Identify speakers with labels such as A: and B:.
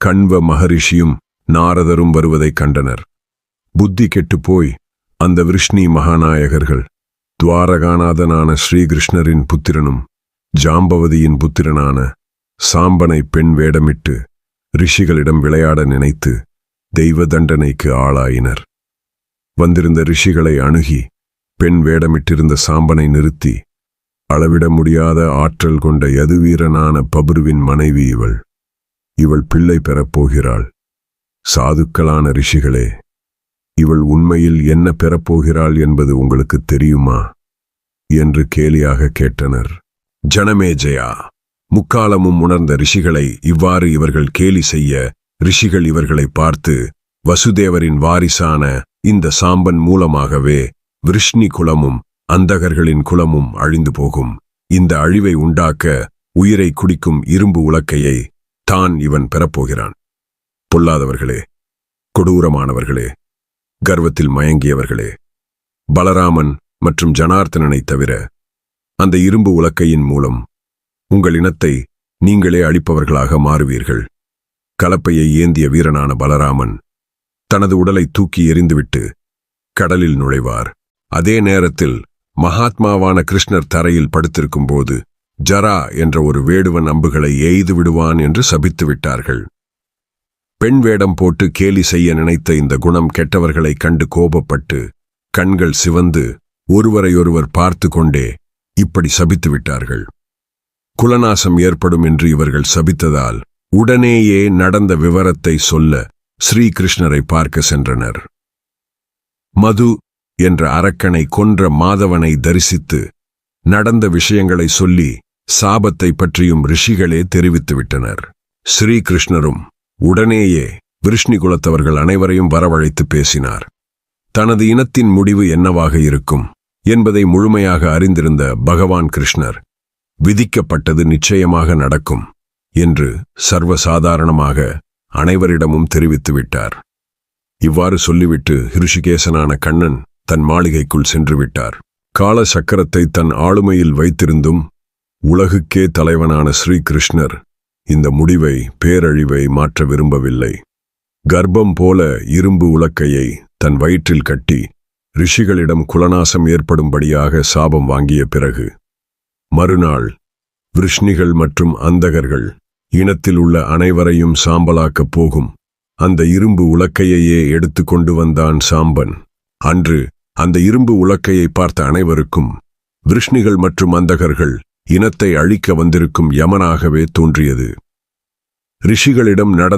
A: கண்வ மகரிஷியும் நாரதரும் வருவதைக் கண்டனர். புத்தி கெட்டுப்போய் அந்த விருஷ்ணி மகாநாயகர்கள் துவாரகாநாதனான ஸ்ரீகிருஷ்ணரின் புத்திரனும் ஜாம்பவதியின் புத்திரனான சாம்பனை பெண் வேடமிட்டு ரிஷிகளிடம் விளையாட நினைத்து தெய்வ தண்டனைக்கு ஆளாயினர். வந்திருந்த ரிஷிகளை அணுகி பெண் வேடமிட்டிருந்த சாம்பனை நிறுத்தி அளவிட முடியாத ஆற்றல் கொண்ட யதுவீரனான பபுருவின் மனைவி இவள். இவள் பிள்ளை பெறப்போகிறாள் சாதுக்களான ரிஷிகளே இவள் உண்மையில் என்ன பெறப்போகிறாள் என்பது உங்களுக்கு தெரியுமா? என்று கேலியாக கேட்டனர். ஜனமேஜயா முக்காலமும் உணர்ந்த ரிஷிகளை இவ்வாறு இவர்கள் கேலி செய்ய ரிஷிகள் இவர்களை பார்த்து வசுதேவரின் வாரிசான இந்த சாம்பன் மூலமாகவே விருஷ்ணி குலமும் அந்தகர்களின் குலமும் அழிந்து போகும். இந்த அழிவை உண்டாக்க உயிரை குடிக்கும் இரும்பு உலக்கையை தான் இவன் பெறப்போகிறான். பொல்லாதவர்களே கொடூரமானவர்களே கர்வத்தில் மயங்கியவர்களே பலராமன் மற்றும் ஜனார்த்தனனைத் தவிர அந்த இரும்பு உலக்கையின் மூலம் உங்கள் இனத்தை நீங்களே அழிப்பவர்களாக மாறுவீர்கள். கலப்பையை ஏந்திய வீரனான பலராமன் தனது உடலை தூக்கி எறிந்துவிட்டு கடலில் நுழைவார். அதே நேரத்தில் மகாத்மாவான கிருஷ்ணர் தரையில் படுத்திருக்கும்போது ஜரா என்ற ஒரு வேடுவன் அம்புகளை எய்து விடுவான் என்று சபித்து விட்டார்கள். பெண் வேடம் போட்டு கேலி செய்ய நினைத்த இந்த குணம் கெட்டவர்களை கண்டு கோபப்பட்டு கண்கள் சிவந்து ஒருவரையொருவர் பார்த்து கொண்டே இப்படி சபித்து விட்டார்கள். குலநாசம் ஏற்படும் என்று இவர்கள் சபித்ததால் உடனேயே நடந்த விவரத்தை சொல்ல ஸ்ரீகிருஷ்ணரை பார்க்க சென்றனர். மது என்ற அரக்கனை கொன்ற மாதவனை தரிசித்து நடந்த விஷயங்களை சொல்லி சாபத்தை பற்றியும் ரிஷிகளே தெரிவித்துவிட்டனர். ஸ்ரீகிருஷ்ணரும் உடனேயே விருஷ்ணி குலத்தவர்கள் அனைவரையும் வரவழைத்து பேசினார். தனது இனத்தின் முடிவு என்னவாக இருக்கும் என்பதை முழுமையாக அறிந்திருந்த பகவான் கிருஷ்ணர் விதிக்கப்பட்டது நிச்சயமாக நடக்கும் என்று சர்வசாதாரணமாக அனைவரிடமும் தெரிவித்துவிட்டார். இவ்வாறு சொல்லிவிட்டு ஹிருஷிகேசனான கண்ணன் தன் மாளிகைக்குள் சென்றுவிட்டார். கால சக்கரத்தை தன் ஆளுமையில் வைத்திருந்தும் உலகுக்கே தலைவனான ஸ்ரீகிருஷ்ணர் இந்த முடிவை பேரழிவை மாற்ற விரும்பவில்லை. கர்ப்பம் போல இரும்பு உலக்கையை தன் வயிற்றில் கட்டி ரிஷிகளிடம் குலநாசம் ஏற்படும்படியாக சாபம் வாங்கிய பிறகு மறுநாள் விருஷ்ணிகள் மற்றும் அந்தகர்கள் இனத்தில் உள்ள அனைவரையும் சாம்பலாக்கப் போகும். அந்த இரும்பு உலக்கையையே எடுத்து கொண்டு வந்தான் சாம்பன். அன்று அந்த இரும்பு உலக்கையை பார்த்த அனைவருக்கும் விருஷ்ணிகள் மற்றும் அந்தகர்கள் இனத்தை அழிக்க வந்திருக்கும் யமனாகவே தோன்றியது. ரிஷிகளிடம் நடந்த